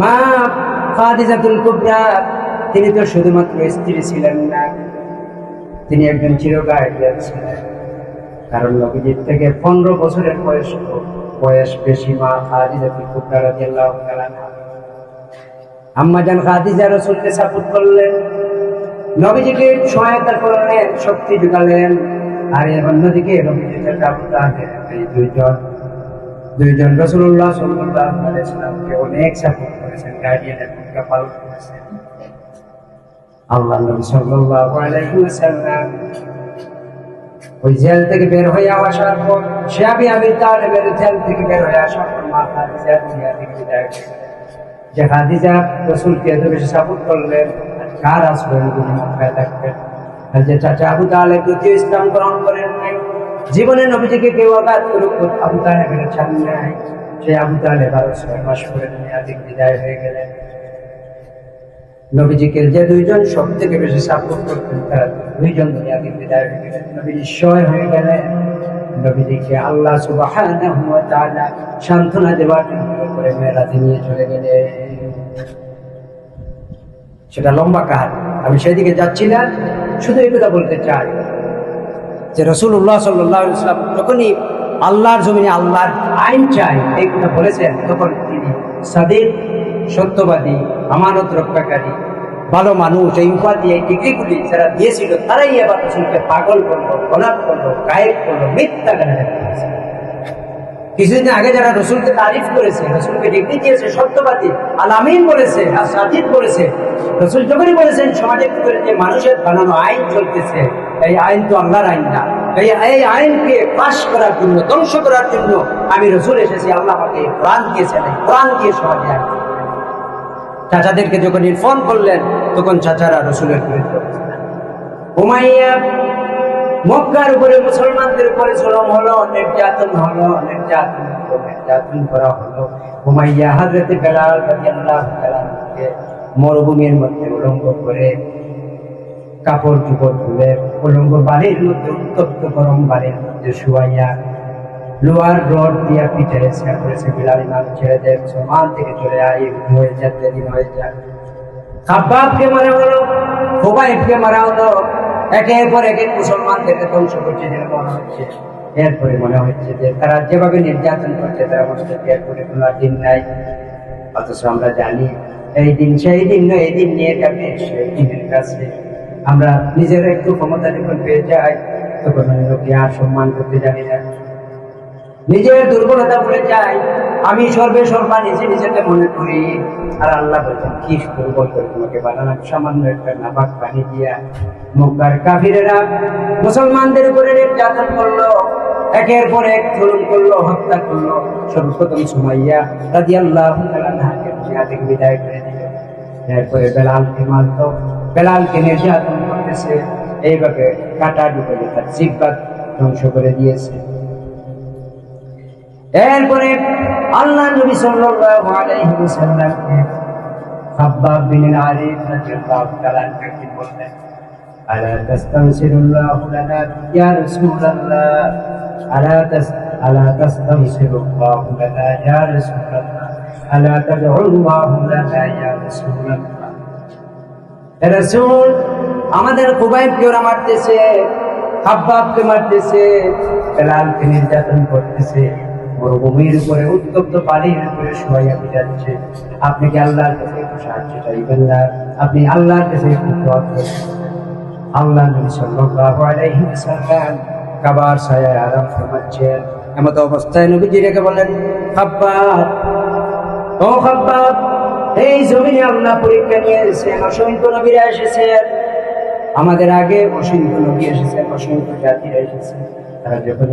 মা কুবরা, তিনি তো শুধুমাত্র স্ত্রী ছিলেন না, তিনি একজন চিরগার্ডিয়ান ছিলেন। কারণ নবীজির থেকে পনেরো বছরের বয়স বয়স বেশি মা কুবরা তাআলা আম্মা জান খাদিজা রসুলকে সাপোর্ট করলেন, নবীজিকে সহায়তা করলেন শক্তি যোগালেন, আর এর অন্যদিকে দুইজন দুইজন রসুল্লাহ সাল্লাহ আলাইসালামকে অনেক সাপোর্ট করেছেন ভূমিকা পালন করেছেন। আল্লাহ নবী সাল্লাল্লাহু আলাইহি ওয়াসাল্লাম ওই জেল থেকে বের হয়ে আসার পর জেল থেকে বের হয়ে আসার পর মা খাদিজা দুনিয়া থেকে বিদায় যে খাদিজা রসুলকে এত বেশি সাপোর্ট করলেন, কার আশ্রয় তিনি মক্কায় থাকবেন আর যে চাচা আবু দ্বিতীয় ইসলাম গ্রহণ করেন নাই। জীবনে নবীজিকে কেউ আঘাত করুক, আবু তাহলে নাই। সেই আবু তাহলে বারো ছয় মাস করে দুনিয়া বিদায় হয়ে গেলেন। নবীজিকে যে দুইজন সব থেকে বেশি সাপোর্ট করতেন, তারা দুইজন দুনিয়া বিদায় হয়ে গেলেন। নবী নিশ্চয় হয়ে গেলেন। নবীজিকে আল্লাহ তাআলা সান্ত্বনা দেওয়ার করে মেয়েরাতে নিয়ে চলে গেলেন। সেটা লম্বা কাহানি। আমি সেদিকে যাচ্ছি না, শুধু এই কথা বলতে চাই যে রসুল্লাহ সাল্লাম যখনই আল্লাহর জমিনে আল্লাহর আইন চাই। এই কথা বলেছেন তখন তিনি। সাদিক, সত্যবাদী, আমানত রক্ষাকারী, ভালো মানুষ, এই উপাধি, এই ডিগ্রিগুলি যারা দিয়েছিল, তারাই এবার রসুলকে পাগল করল, গলাপ করল, গায়েব করল, মিথ্যা গানে কিছুদিন আগে যারা রসুলকে তারিফ করেছে, রসুলকে ডিগ্রি দিয়েছে, সত্যবাদী আলামিন বলেছে আর সাজিদ বলেছে, রসুল যখনই বলেছেন সমাজের যে মানুষের বানানো আইন চলতেছে, এই আইন তো আল্লাহর আইন না। এই আইনকে পাশ করার জন্য, ধ্বংস করার জন্য আমি রসুল এসেছি প্রাণ দিয়েছেন প্রাণ দিয়ে চাচাদেরকে যখন ইনফর্ম করলেন, তখন চাচারা রসুলের মক্কার উপরে মুসলমানদের উপরে জুলুম হলো, নির্যাতন হলো, নির্যাতন নির্যাতন করা হলো। হুমাইয়া হাজরতে বেলাল মরুভূমির মধ্যে উলঙ্গ করে কাপড় চুপড় তুলে উলঙ্গ বাড়ির মধ্যে উত্তপ্ত গরম বাড়ির মধ্যে শুয়াইয়া লোহার রড দিয়া পিঠে এসে করেছে বিলাল ছেড়ে দেয়, সমান থেকে চলে আয় হয়ে যায় যেদিন হয়ে যায় মারা হলো মারা হলো পর এক মুসলমানদেরকে ধ্বংস করছে যেন মনে হচ্ছে। এরপরে মনে হচ্ছে যে তারা যেভাবে নির্যাতন করছে, তারা মনে হচ্ছে এরপরে কোনো দিন নাই। অথচ আমরা জানি, এই দিন সেই দিন নয়, এই দিন নিয়ে যাবে সেই দিনের কাছে আমরা নিজের একটু ক্ষমতা যখন পেয়ে যাই, তখন লোকে আর সম্মান করতে জানি না। নিজের দুর্বলতা বলে যাই, আমি সর্বে সর্বা নিজে নিজেকে মনে করি। আর আল্লাহ বলছেন, কি দুর্বল করে তোমাকে বানানো সামান্য একটা নাপাক পানি দিয়া। মক্কার কাফিরেরা মুসলমানদের উপরে নির্যাতন করল, একের পর এক জুলুম করল, হত্যা করল। সর্বপ্রথম সুমাইয়া রাজি আল্লাহ বিদায় করে দিল। এরপরে বেলালকে মারত বেলালকে নির্যাতন করতেছে, এইভাবে কাটা ঢুকে তার জিব্বাত ধ্বংস করে দিয়েছে। এরপরে আল্লাহ নবী সাল্লাল্লাহু আলাইহি ওয়াসাল্লামকে খাব্বাব বিন আরিফ রাদিয়াল্লাহু তাআলা আনহু বললেন, আলা তাস্তানসিরুল্লাহু লানা ইয়া রাসূলুল্লাহ, আলা তাস, আলা তাস্তানসিরুল্লাহু লানা ইয়া রাসূলুল্লাহ, আলা তাদউল্লাহু লানা ইয়া রাসূলুল্লাহ। রাসূল, আমাদের কুবাইবকে ওরা মারতেছে, খাব্বাবকে মারতেছে, বেলালকে নির্যাতন করতেছে। মরুভূমির উপরে, উত্তপ্ত পানির উপরে যাচ্ছে। আপনি কি আল্লাহর কাছে একটু সাহায্য চাইবেন না? আপনি আল্লাহর কাছে একটু আল্লাহ কাবার ছায়ায় আরাম ফরমাচ্ছেন। এমত অবস্থায় নবীজি রেখে বলেন খাব্বাব, ও খাব্বাব এই জমিনে আল্লাহ পরীক্ষা নিয়ে এসেছেন অসংখ্য নবীরা এসেছেন আমাদের আগে অসংখ্য নবী এসেছেন অসংখ্য জাতিরা এসেছেন তারা যখন